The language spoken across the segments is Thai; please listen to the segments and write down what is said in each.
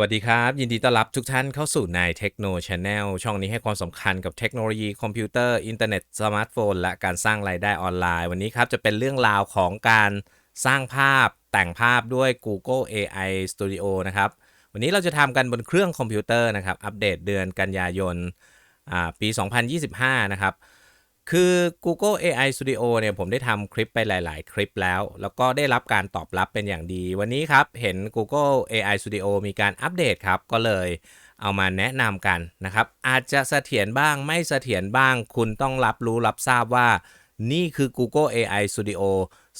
วัสดีครับ ยินดีต้อนรับทุกท่านเข้าสู่ใน Techno Channel ช่องนี้ให้ความสำคัญกับเทคโนโลยีคอมพิวเตอร์ อินเทอร์เน็ต สมาร์ทโฟน และการสร้างรายได้ออนไลน์ วันนี้ครับ จะเป็นเรื่องราวของการสร้างภาพแต่งภาพด้วย Google AI Studio นะครับ วันนี้เราจะทำกันบนเครื่องคอมพิวเตอร์นะครับ อัปเดตเดือนกันยายนปี 2025 นะครับ คือ Google AI Studio เนี่ยผมได้ทำคลิปไปหลาย ๆ คลิปแล้ว แล้วก็ได้รับการตอบรับเป็นอย่างดี วันนี้ครับ เห็น Google AI Studio มีการอัปเดตครับ ก็เลยเอามาแนะนำกันนะครับ อาจจะเสถียรบ้างไม่เสถียรบ้าง คุณต้องรับรู้รับทราบว่า นี่คือ Google AI Studio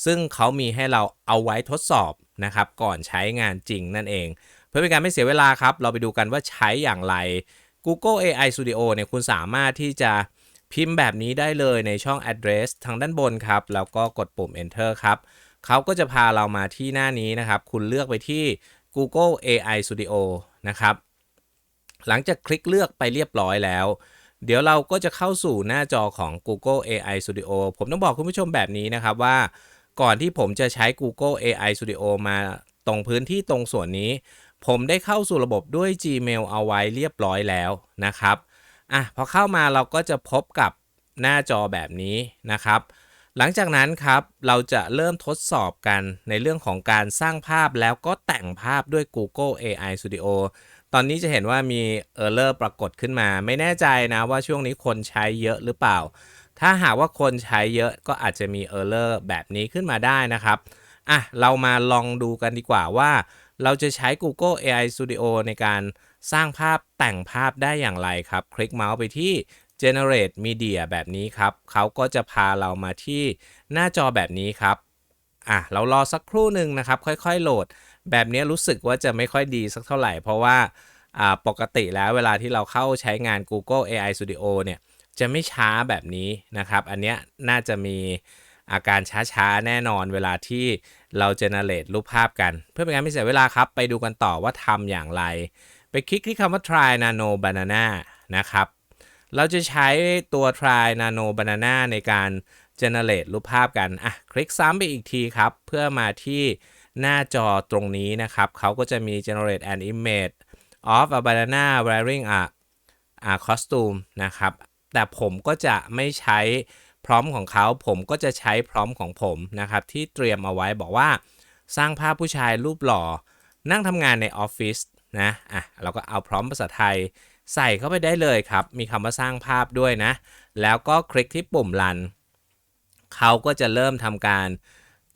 ซึ่งเขามีให้เราเอาไว้ทดสอบนะครับ ก่อนใช้งานจริงนั่นเอง เพื่อเป็นการไม่เสียเวลาครับ เราไปดูกันว่าใช้อย่างไร Google AI Studio เนี่ยคุณสามารถที่จะ พิมพ์แบบนี้ได้เลยในช่อง address ทางด้านบนครับ แล้วก็กดปุ่ม enter ครับเขาก็จะพาเรามาที่หน้านี้นะครับ คุณเลือกไปที่ Google AI Studio นะครับ หลังจากคลิกเลือกไปเรียบร้อยแล้ว เดี๋ยวเราก็จะเข้าสู่หน้าจอของ Google AI Studio ผมต้องบอกคุณผู้ชมแบบนี้นะครับว่า ก่อนที่ผมจะใช้ Google AI Studio มาตรงพื้นที่ตรงส่วนนี้ ผมได้เข้าสู่ระบบด้วย Gmail เอาไว้เรียบร้อยแล้วนะครับ อะพอเข้ามาเราก็จะพบกับหน้าจอแบบนี้นะครับ หลังจากนั้นครับเราจะเริ่มทดสอบกันในเรื่องของการสร้างภาพแล้วก็แต่งภาพด้วย Google AI Studio ตอนนี้จะเห็นว่ามี Error ปรากฏขึ้นมา ไม่แน่ใจนะว่าช่วงนี้คนใช้เยอะหรือเปล่า ถ้าหากว่าคนใช้เยอะก็อาจจะมี Error แบบนี้ขึ้นมาได้นะครับอะเรามาลองดูกันดีกว่าว่า เราจะใช้ Google AI Studio ในการ สร้างภาพแต่งภาพได้อย่างไรครับ คลิกเมาส์ไปที่ generate media แบบนี้ครับ เขาก็จะพาเรามาที่หน้าจอแบบนี้ครับ อะ เรารอสักครู่หนึ่งนะครับ ค่อยๆ โหลด แบบนี้รู้สึกว่าจะไม่ค่อยดีสักเท่าไหร่ เพราะว่าปกติแล้วเวลาที่เราเข้าใช้งาน Google AI Studio เนี่ยจะไม่ช้าแบบนี้นะครับ อันเนี้ยน่าจะมีอาการช้าๆ แน่นอนเวลาที่เราเจเนเรตรูปภาพกัน เพื่อเป็นการไม่เสียเวลาครับ ไปดูกันต่อว่าทำอย่างไร ไปคลิกที่คำว่า try nano banana นะครับ เราจะใช้ตัว try nano banana ในการ generate รูปภาพกัน อะ คลิกซ้ำไปอีกทีครับ เพื่อมาที่หน้าจอตรงนี้นะครับ เขาก็จะมี generate an image of a banana wearing a a costume นะครับ แต่ผมก็จะไม่ใช้พร้อมของเขา ผมก็จะใช้พร้อมของผมนะครับ ที่เตรียมเอาไว้บอกว่า สร้างภาพผู้ชายรูปหล่อ นั่งทำงานในออฟฟิศ นะอะเราก็เอาพร้อมภาษาไทยใส่เข้าไปได้เลยครับ มีคำว่าสร้างภาพด้วยนะ แล้วก็คลิกที่ปุ่มรัน เขาก็จะเริ่มทำการ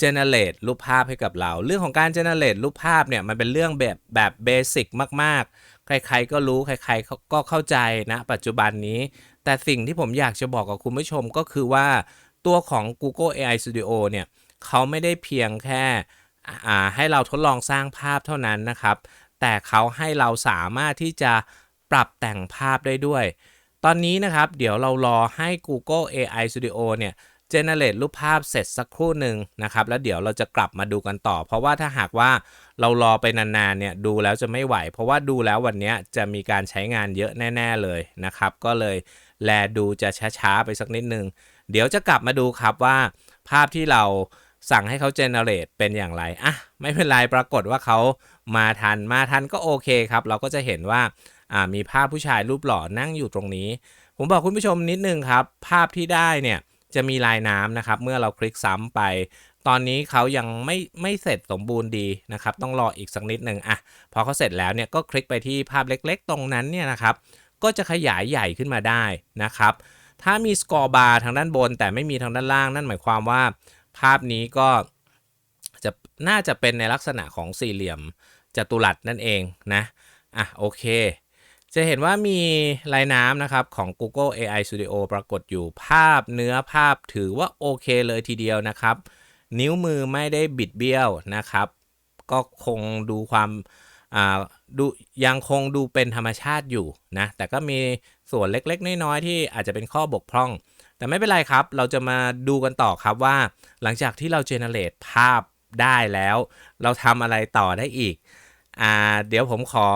generate รูปภาพให้กับเรา เรื่องของการ generate รูปภาพเนี่ยมันเป็นเรื่องแบบแบบเบสิกมาก ๆ ใครๆก็รู้ ใครๆก็เข้าใจนะ ปัจจุบันนี้ แต่สิ่งที่ผมอยากจะบอกกับคุณผู้ชมก็คือว่าตัวของ Google AI Studio เนี่ยเขาไม่ได้เพียงแค่อ่าให้เราทดลองสร้างภาพเท่านั้นนะครับ แต่เขาให้เราสามารถที่จะปรับแต่งภาพได้ด้วย ตอนนี้นะครับ เดี๋ยวเรารอให้ Google AI Studio เนี่ย generate รูปภาพเสร็จสักครู่หนึ่งนะครับ แล้วเดี๋ยวเราจะกลับมาดูกันต่อ เพราะว่าถ้าหากว่าเรารอไปนานๆเนี่ยดูแล้วจะไม่ไหว เพราะว่าดูแล้ววันนี้จะมีการใช้งานเยอะแน่ ๆเลยนะครับ ก็เลยแลดูจะช้าๆไปสักนิดนึง เดี๋ยวจะกลับมาดูครับว่าภาพที่เรา สั่งให้เขา generate เป็นอย่างไรอะไม่เป็นไรปรากฏว่าเขามาทันมาทันก็โอเคครับ เราก็จะเห็นว่าอ่ามีภาพผู้ชายรูปหล่อนั่งอยู่ตรงนี้ ผมบอกคุณผู้ชมนิดนึงครับ ภาพที่ได้เนี่ยจะมีลายน้ำนะครับ เมื่อเราคลิกซ้ำไป ตอนนี้เขายังไม่ไม่เสร็จสมบูรณ์ดีนะครับ ต้องรออีกสักนิดหนึ่งอะพอเขาเสร็จแล้วเนี่ยก็คลิกไปที่ภาพเล็กๆ ตรงนั้นเนี่ยนะครับ ก็จะขยายใหญ่ขึ้นมาได้นะครับ ถ้ามีสกอร์บาร์ทางด้านบน แต่ไม่มีทางด้านล่างนั่นหมายความว่า ภาพนี้ก็จะน่าจะเป็นในลักษณะของสี่เหลี่ยมจัตุรัสนั่นเองนะอะโอเค จะเห็นว่ามีลายน้ำนะครับของ Google AI Studio ปรากฏอยู่ภาพเนื้อภาพถือว่าโอเคเลยทีเดียวนะครับ นิ้วมือไม่ได้บิดเบี้ยวนะครับ ก็คงดูความอ่าดูยังคงดูเป็นธรรมชาติอยู่นะ แต่ก็มีส่วนเล็กๆ น้อยๆ ที่อาจจะเป็นข้อบกพร่อง แต่ไม่เป็นไรครับ เราจะมาดูกันต่อครับว่า หลังจากที่เราเจเนเรตภาพได้แล้ว เราทำอะไรต่อได้อีกอ่าเดี๋ยวผมขอ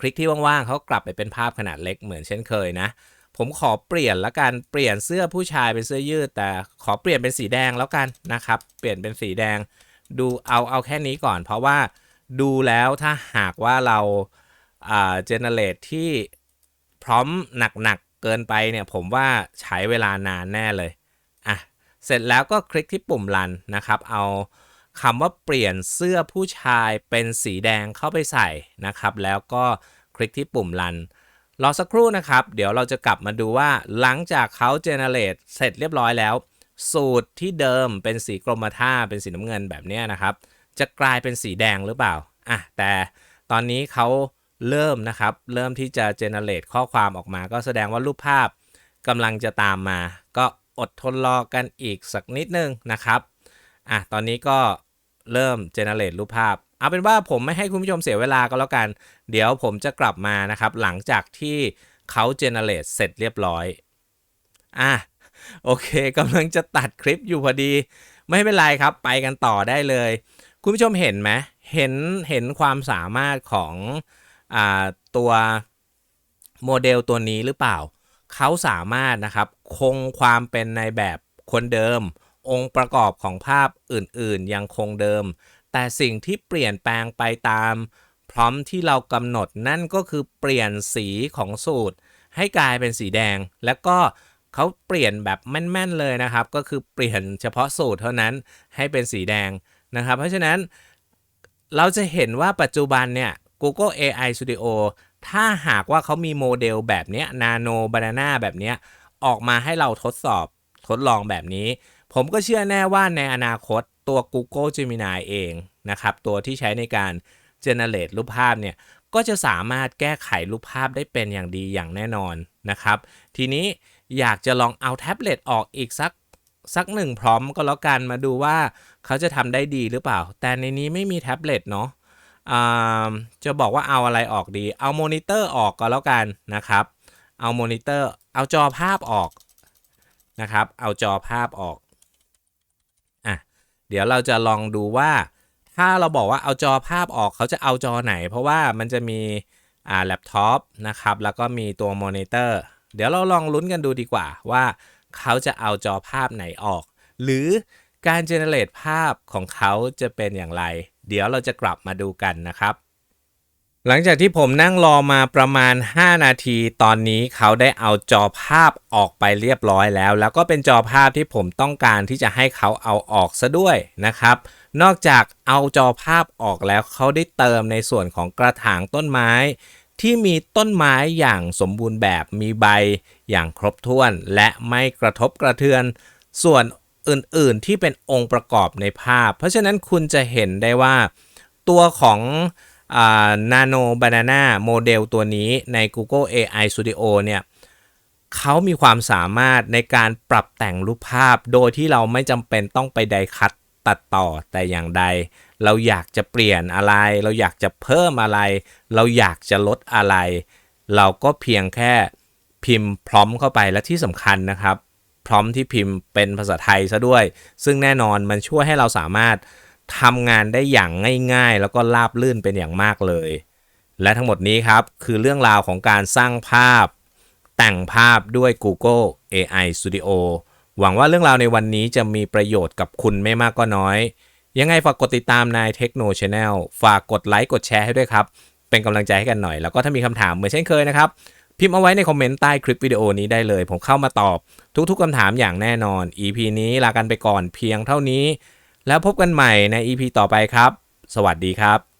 คลิกที่ว่างๆเขากลับไปเป็นภาพขนาดเล็กเหมือนเช่นเคยนะ ผมขอเปลี่ยนละกันเปลี่ยนเสื้อผู้ชายเป็นเสื้อยืด แต่ขอเปลี่ยนเป็นสีแดงแล้วกันนะครับ เปลี่ยนเป็นสีแดง ดูเอาเอาแค่นี้ก่อน เพราะว่าดูแล้วถ้าหากว่าเราอ่าเจเนเรตที่พร้อมหนักๆ เกินไปเนี่ยผมว่าใช้เวลานานแน่เลยอะเสร็จแล้วก็คลิกที่ปุ่มรันนะครับ เอาคำว่าเปลี่ยนเสื้อผู้ชายเป็นสีแดงเข้าไปใส่นะครับ แล้วก็คลิกที่ปุ่มรันรอสักครู่นะครับ เดี๋ยวเราจะกลับมาดูว่าหลังจากเขาเจเนเรตเสร็จเรียบร้อยแล้ว สูตรที่เดิมเป็นสีกรมท่าเป็นสีน้ำเงินแบบนี้นะครับ จะกลายเป็นสีแดงหรือเปล่าอะแต่ตอนนี้เขา เริ่มนะครับ เริ่มที่จะเจเนเรตข้อความออกมา ก็แสดงว่ารูปภาพกำลังจะตามมา ก็อดทนรอกันอีกสักนิดนึงนะครับอะตอนนี้ก็เริ่มเจเนเรตรูปภาพ เอาเป็นว่าผมไม่ให้คุณผู้ชมเสียเวลาก็แล้วกัน เดี๋ยวผมจะกลับมานะครับ หลังจากที่เขาเจเนเรตเสร็จเรียบร้อยอะโอเคกำลังจะตัดคลิปอยู่พอดี ไม่เป็นไรครับไปกันต่อได้เลย คุณผู้ชมเห็นไหมเห็นเห็นความสามารถของ ตัวโมเดลตัวนี้หรือเปล่า เขาสามารถนะครับคงความเป็นในแบบคนเดิม องค์ประกอบของภาพอื่นๆ ยังคงเดิม แต่สิ่งที่เปลี่ยนแปลงไปตาม พร้อมที่เรากำหนดนั่นก็คือเปลี่ยนสีของสูตร ให้กลายเป็นสีแดง แล้วก็เขาเปลี่ยนแบบแม่นๆเลยนะครับ ก็คือเปลี่ยนเฉพาะสูตรเท่านั้นให้เป็นสีแดงนะครับ เพราะฉะนั้นเราจะเห็นว่าปัจจุบันเนี่ย Google AI Studio ถ้าหากว่าเขามีโมเดลแบบนี้ย Nano Banana แบบนี้ออกมาให้เราทดสอบทดลองแบบนี้ ผมก็เชื่อแน่ว่าในอนาคตตัว Google Gemini เองนะครับ ตัวที่ใช้ในการ generate รูปภาพเนี่ย ก็จะสามารถแก้ไขรูปภาพได้เป็นอย่างดีอย่างแน่นอนนะครับ ทีนี้อยากจะลองเอาแท็บเล็ตออกอีกสักสักหนึ่งพร้อมก็แล้วกันมาดูว่าเขาจะทำได้ดีหรือเปล่า แต่ในนี้ไม่มีแท็บเล็ตเนาะ จะบอกว่าเอาอะไรออกดี เอามอนิเตอร์ออกก็แล้วกันนะครับ เอามอนิเตอร์ เอาจอภาพออกนะครับ เอาจอภาพออกอะเดี๋ยวเราจะลองดูว่า ถ้าเราบอกว่าเอาจอภาพออกเขาจะเอาจอไหน เพราะว่ามันจะมีอ่าแล็ปท็อปนะครับ แล้วก็มีตัวมอนิเตอร์ เดี๋ยวเราลองลุ้นกันดูดีกว่าว่าเขาจะเอาจอภาพไหนออก หรือการเจเนเรตภาพของเขาจะเป็นอย่างไร เดี๋ยวเราจะกลับมาดูกันนะครับ หลังจากที่ผมนั่งรอมาประมาณ 5 นาที ตอนนี้เขาได้เอาจอภาพออกไปเรียบร้อยแล้ว แล้วก็เป็นจอภาพที่ผมต้องการที่จะให้เขาเอาออกซะด้วยนะครับ นอกจากเอาจอภาพออกแล้วเขาได้เติมในส่วนของกระถางต้นไม้ที่มีต้นไม้อย่างสมบูรณ์แบบมีใบอย่างครบถ้วน และไม่กระทบกระเทือน ส่วน อื่นๆ ที่เป็นองค์ประกอบในภาพ เพราะฉะนั้นคุณจะเห็นได้ว่าตัวของ Nano Banana โมเดลตัวนี้ใน Google AI Studio เนี่ยเขามีความสามารถในการปรับแต่งรูปภาพ โดยที่เราไม่จำเป็นต้องไปไดคัตตัดต่อแต่อย่างใด เราอยากจะเปลี่ยนอะไร เราอยากจะเพิ่มอะไร เราอยากจะลดอะไร เราก็เพียงแค่พิมพ์พร้อมเข้าไปและที่สำคัญนะครับ พร้อมที่พิมพ์เป็นภาษาไทยซะด้วย ซึ่งแน่นอนมันช่วยให้เราสามารถทำงานได้อย่างง่ายๆ แล้วก็ราบลื่นเป็นอย่างมากเลย และทั้งหมดนี้ครับ คือเรื่องราวของการสร้างภาพ แต่งภาพด้วย Google AI Studio หวังว่าเรื่องราวในวันนี้จะมีประโยชน์กับคุณไม่มากก็น้อย ยังไงฝากกดติดตามใน Techno Channel ฝากกดไลค์กดแชร์ให้ด้วยครับ เป็นกำลังใจให้กันหน่อย แล้วก็ถ้ามีคำถามเหมือนเช่นเคยนะครับ พิมพ์เอาไว้ในคอมเมนต์ใต้คลิปวิดีโอนี้ได้เลย ผมเข้ามาตอบทุกๆคำถามอย่างแน่นอน EP นี้ลากันไปก่อนเพียงเท่านี้ แล้วพบกันใหม่ใน EP ต่อไปครับ สวัสดีครับ